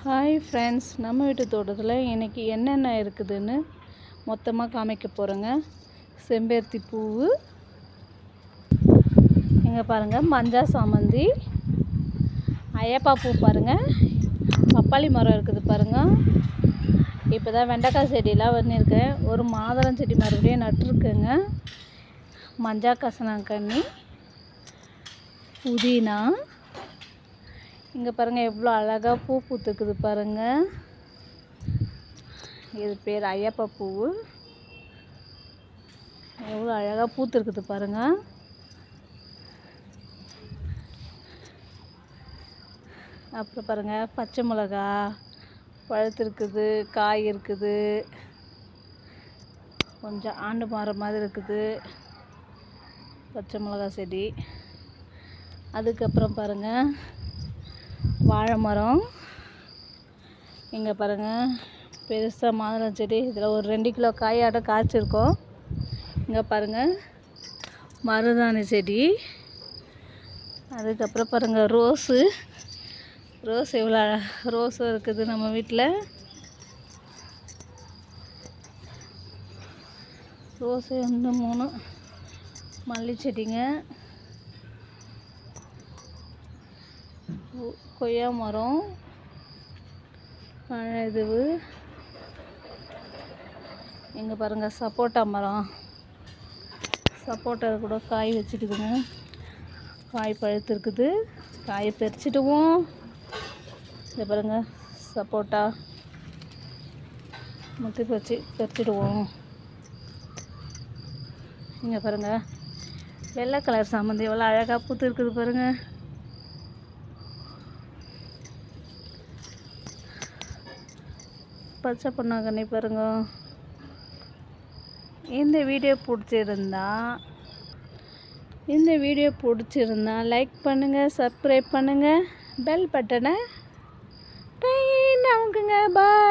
Hi friends நம்ம வீட்டு தோட்டத்தில் இன்றைக்கி என்னென்ன இருக்குதுன்னு மொத்தமாக காமிக்க போகிறேங்க செம்பருத்தி பூவு இங்கே பாருங்கள் மஞ்சா சாமந்தி ஐயப்பா பூ பாருங்கள் பப்பாளி மரம் இருக்குது பாருங்கள் இப்போ தான் வெண்டைக்காய் செடியெலாம் பண்ணியிருக்கேன் ஒரு மாதுளம் செடி மறுபடியும் நட்டுருக்கேங்க. மஞ்சா கசனாங்கண்ணி புதினா இங்கே பாருங்கள் எவ்வளோ அழகாக பூ பூத்துக்குது பாருங்கள் இது பேர் ஐயப்பா பூவு எவ்வளோ அழகாக பூத்துருக்குது பாருங்கள் அப்புறம் பாருங்கள் பச்சை மிளகா பழுத்துருக்குது காய் இருக்குது. கொஞ்சம் ஆண்டு மரம் மாதிரி இருக்குது. பச்சை மிளகா செடி. அதுக்கப்புறம் பாருங்கள் வாழை மரம் இங்கே பாருங்கள் பெருசாக மாதுளம் செடி. இதில் ஒரு ரெண்டு கிலோ காயாட்டம் காய்ச்சிருக்கோம். இங்கே பாருங்கள் மருதாணி செடி. அதுக்கப்புறம் பாருங்கள் ரோஸு. ரோஸ் எவ்வளோ ரோஸும் இருக்குது நம்ம வீட்டில் ரோஸு ரெண்டு மூணு. மல்லி செடிங்க கொய்யா மரம் இதுவு இங்கே பாருங்கள் சப்போட்டா மரம். சப்போட்டா கூட காய் வச்சுட்டுதுங்க காய் பழுத்து இருக்குது காயை பறிச்சிட்டுவோம் இங்கே பாருங்கள் சப்போட்டா. முத்தி பறிச்சு பறிச்சிடுவோம் இங்கே பாருங்கள் வெள்ளை கலர் சாமந்தி எவ்வளோ அழகாக பூத்து இருக்குது பாருங்கள் பச்சை பொண்ணாங்கண்ணி பாருங்க. இந்த வீடியோ பிடிச்சிருந்தா இந்த வீடியோ பிடிச்சிருந்தா லைக் பண்ணுங்கள் சப்ஸ்கிரைப் பண்ணுங்கள் பெல் பட்டனை டைன் அமுக்குங்க. பாய்